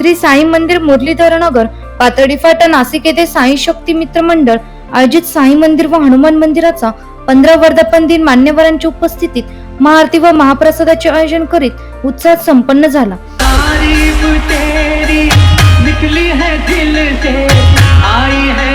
श्री साई मंदिर मुरलीधर नगर पातळी फाटा नाशिक येथे साई शक्ती मित्र मंडळ आयोजित साई मंदिर व हनुमान मंदिराचा पंधरा वर्धापन दिन मान्यवरांच्या उपस्थितीत महाआरती व महाप्रसादाचे आयोजन करीत उत्साह संपन्न झाला. तेरी निकली है दिल से आई है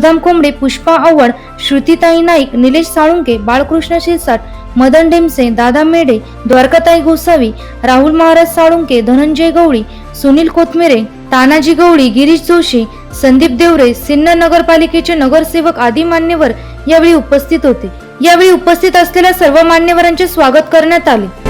सुदाम कोंबडे पुष्पा आव्हाड श्रुतीताई नाईक निलेश साळुंके बाळकृष्ण शिरसाट मदन डेमसे दादा मेडे द्वारकाताई गोसावी राहुल महाराज साळुंके धनंजय गवळी सुनील कोथमिरे तानाजी गवळी गिरीश जोशी संदीप देवरे सिन्नर नगरपालिकेचे नगरसेवक आदी मान्यवर यावेळी उपस्थित होते. यावेळी उपस्थित असलेल्या सर्व मान्यवरांचे स्वागत करण्यात आले.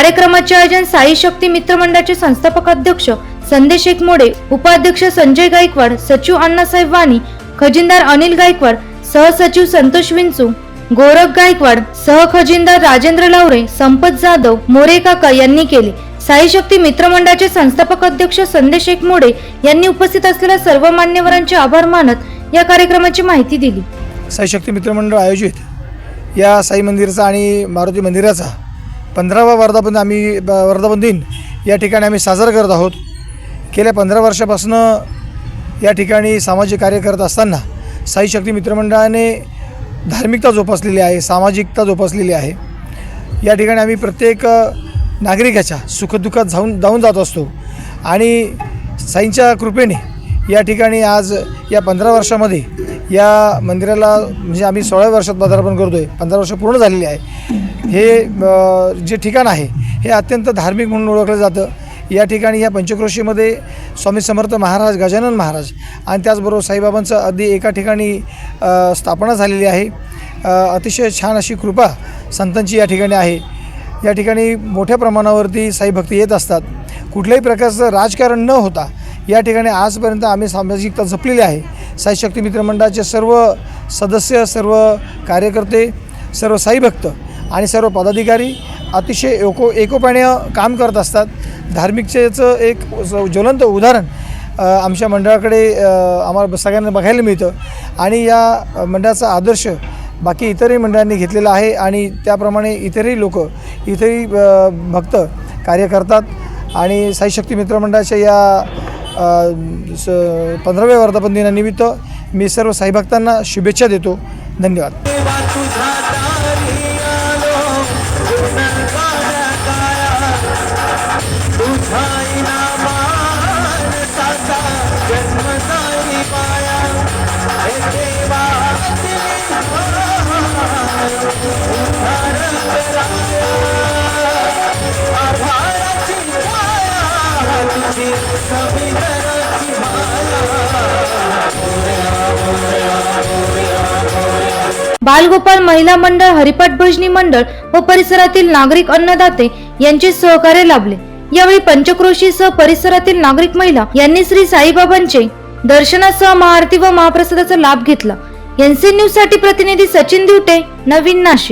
कार्यक्रमाचे आयोजन साई शक्ती मित्र मंडळाचे संस्थापक अध्यक्ष संदेश एकमोडे उपाध्यक्ष संजय गायकवाड सचिव अण्णासाहेब वाणी खजिनदार अनिल गायकवाड सहसचिव संतोष विंचू गोरख गायकवाड सहखजिनदार राजेंद्र लावरे संपत जाधव मोरे काका यांनी केले. साई शक्ती मित्र मंडळाचे संस्थापक अध्यक्ष संदेश एकमोडे यांनी उपस्थित असलेल्या सर्व मान्यवरांचे आभार मानत या कार्यक्रमाची माहिती दिली. साईशक्ती मित्रमंडळ आयोजित या साई मंदिराचा आणि मारुती मंदिराचा पंधरावा वर्धापन आम्ही ब- वर्धापन दिन या ठिकाणी आम्ही साजरा करत आहोत. गेल्या पंधरा वर्षापासून या ठिकाणी सामाजिक कार्य करत असताना साई शक्ती मित्रमंडळाने धार्मिकता जोपासलेली आहे सामाजिकता जोपासलेली आहे. या ठिकाणी आम्ही प्रत्येक नागरिकाच्या सुखदुःखात जाऊन जाऊन जात असतो. आणि साईंच्या कृपेने या ठिकाणी आज या पंधरा वर्षामध्ये या मंदिराला म्हणजे आम्ही सोळाव्या वर्षात पदार्पण करतो आहे पंधरा वर्ष पूर्ण झालेली आहे. हे जे ठिकाण आहे हे अत्यंत धार्मिक म्हणून ओळखलं जातं. या ठिकाणी या पंचक्रोशीमध्ये स्वामी समर्थ महाराज गजानन महाराज आणि त्याचबरोबर साईबाबांचं अगदी एका ठिकाणी स्थापना झालेली आहे. अतिशय छान अशी कृपा संतांची या ठिकाणी आहे. या ठिकाणी मोठ्या प्रमाणावरती साईभक्ती येत असतात. कुठल्याही प्रकारचं राजकारण न होता या ठिकाणी आजपर्यंत आम्ही सामाजिकता जपलेली आहे. साई शक्ती मित्रमंडळाचे सर्व सदस्य सर्व कार्यकर्ते सर्व साईभक्त आणि सर्व पदाधिकारी अतिशय एको एकोप्याने काम करत असतात. धार्मिकतेचं एक ज्वलंत उदाहरण आमच्या मंडळाकडे आम्हाला सगळ्यांना बघायला मिळतं. आणि या मंडळाचा आदर्श बाकी इतरही मंडळांनी घेतलेला आहे आणि त्याप्रमाणे इतरही लोक इतरही भक्त कार्य करतात आणि साई शक्ती मित्र मंडळाच्या या स पंधराव्या वर्धापन दिनानिमित्त मी सर्व साईभक्तांना शुभेच्छा देतो. धन्यवाद. बालगोपाल महिला मंडळ हरिपाठ भजनी मंडळ व परिसरातील नागरिक अन्नदाते यांचे सहकार्य लाभले. यावेळी पंचक्रोशीसह परिसरातील नागरिक महिला यांनी श्री साईबाबांचे दर्शनासह महाआरती व महाप्रसादाचा लाभ घेतला. एनसी न्यूजसाठी प्रतिनिधी सचिन दिवटे नवीन नाशिक.